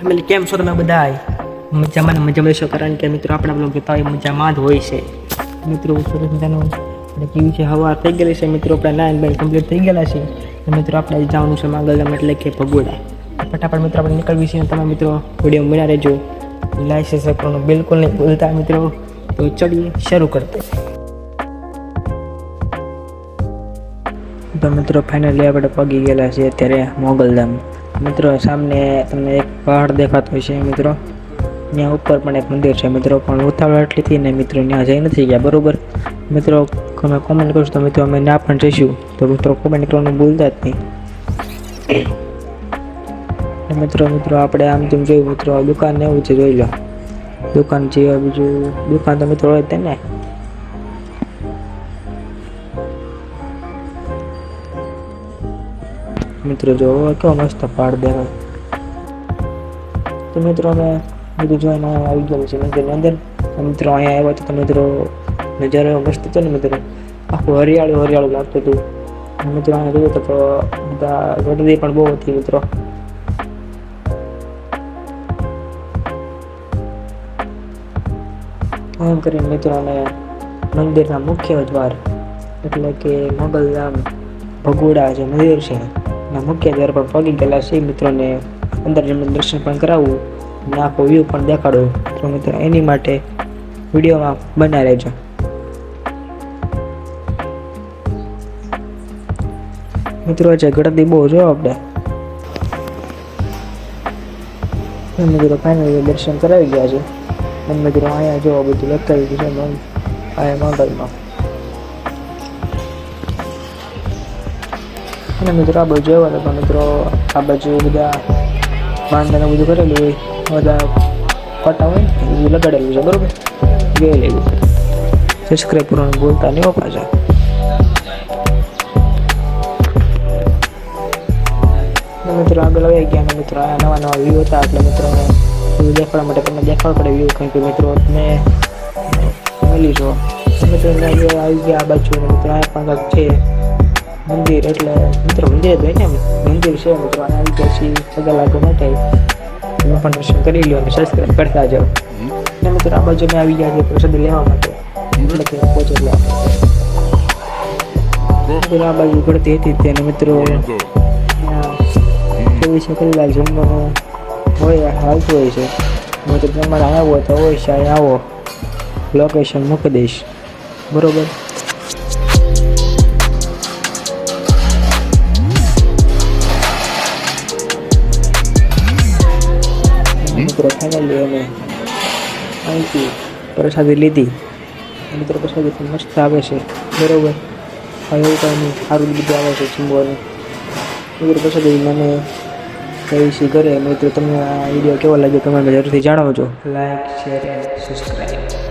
Family કેમ છો તમે બધા મજામાં ને મજામાં રહેશો? કારણ કે મિત્રો આપણા બ્લોગ જોતા હોય મજામાં જ હોય છે. મિત્રો સરસ મજાનું આપણે કેવી છે હવા? થઈ ગયેલી છે મિત્રો. આપણા નાઇન બાય કમ્પ્લીટ થઈ ગયેલા છે. અને મિત્રો આપણે આજે જવાનું છે માંગલધામ એટલે કે ભગોડા. ફટાફટ મિત્રો આપણે નીકળવી છે અને તમે મિત્રો વીડિયો બના રહેજો. લાઈક છે કરવાનું બિલકુલ નહીં ભૂલતા મિત્રો. તો ચડીએ, શરૂ કરતે તો મિત્રો ફાઇનલી આપણે પગી ગયેલા છીએ અત્યારે મોગલધામ. મિત્રો સામે તમને એક પહાડ દેખાતો હોય છે મિત્રો. ત્યાં ઉપર પણ એક મંદિર છે મિત્રો, પણ ઉતાવળ એટલી થઈ ને મિત્રો ત્યાં જઈ નથી ગયા, બરાબર? મિત્રો, તમે કોમેન્ટ કરશો તો મિત્રો અમે ના પણ જઈશું. તો મિત્રો કોમેન્ટ કરવાનું ભૂલતા જ નહીં. મિત્રો મિત્રો, આપણે આમ તેમ જોયું, મિત્રો દુકાન એવું છે, જોઈ લો. દુકાન જે બીજું, દુકાન તો મિત્રો હોય જ મિત્રો, જો કેવો મસ્ત પહાડ દેખાય તો મિત્રો, અમે બધું જોઈને આવી ગયેલું છે મંદિરની અંદર. મિત્રો, અહીંયા આવ્યા તો મિત્રો, નજારો મસ્ત હતો ને મિત્રો. આખું હરિયાળું હરિયાળું લાગતું હતું. મિત્રો, અહીંયા જોયું તો બધા ગરદી પણ બહુ હતી મિત્રો. એમ કરીને મિત્રોને મંદિરના મુખ્ય દ્વાર, એટલે કે મોગલધામ ભગોડા જે મંદિર છે એના મુખ્ય દ્વાર પર પગી ગયેલા છે. મિત્રોને અંદર જઈને દર્શન પણ કરાવવું ના આખો વ્યૂ પણ દેખાડો. તો મિત્રો, એની માટે વિડીયોમાં બના રહેજો. મિત્રો છે ગળદી બહુ જો આપણે મિત્રો ફાઇનલ દર્શન કરાવી ગયા છે. મિત્રો, અહીંયા જો બધું લખાવી ગયું છે. અહીંયા મંગલમાં અને મિત્રો, આ બાજુ આવ્યા તો મિત્રો, આ બાજુ બધા બાંધને બધું કરેલું હોય, બધા પટા હોય બધું લગાડેલું છે, બરોબર? જોઈ લેવું સબસ્ક્રાઈબ કરવાનું બોલતા નહીં પાછા. મિત્રો, આગળ આવી ગયા મિત્રો, આ નવા નવા વ્યૂ હતા, એટલે મિત્રો દેખાડવા માટે તમને દેખાડવા પડે વ્યૂ કંઈક મિત્રો તમે મળી છો. મિત્રો આવી ગયા આ બાજુ મિત્રો, આ પણ છે. મંદિર એટલે મિત્રો મંદિર જ હોય ને મંદિર છે મિત્રો આવી છીએ પગા લાગવા માટે તમે પણ દર્શન કરી લો અને સબસ્ક્રાઈબ કરતા જાઓ. અને મિત્રો આ બાજુ આવી ગયા છે પ્રસાદ લેવા માટે. એટલે કે પહોંચે એટલે આ બાજુ ગળતી હતી તેને મિત્રો ચોવીસ કલાક જમવાનું હોય હાલતું હોય છે. મિત્રો તમારે આવો તો હોય શાય આવો. લોકેશન મૂકી દઈશ. બરોબર? મિત્રો ફાઇનલી અમે અહીંથી પ્રસાદી લીધી. મિત્રો પ્રસાદી પણ મસ્ત આવે છે. બરાબર? હવે કંઈ કાંઈ સારું બધું આવે છે જમવાનું. મિત્રો પ્રસાદી મને કહી છે ઘરે. મિત્રો તમને આ વીડિયો કેવો લાગ્યો તમે જરૂરથી જણાવજો. Like share and subscribe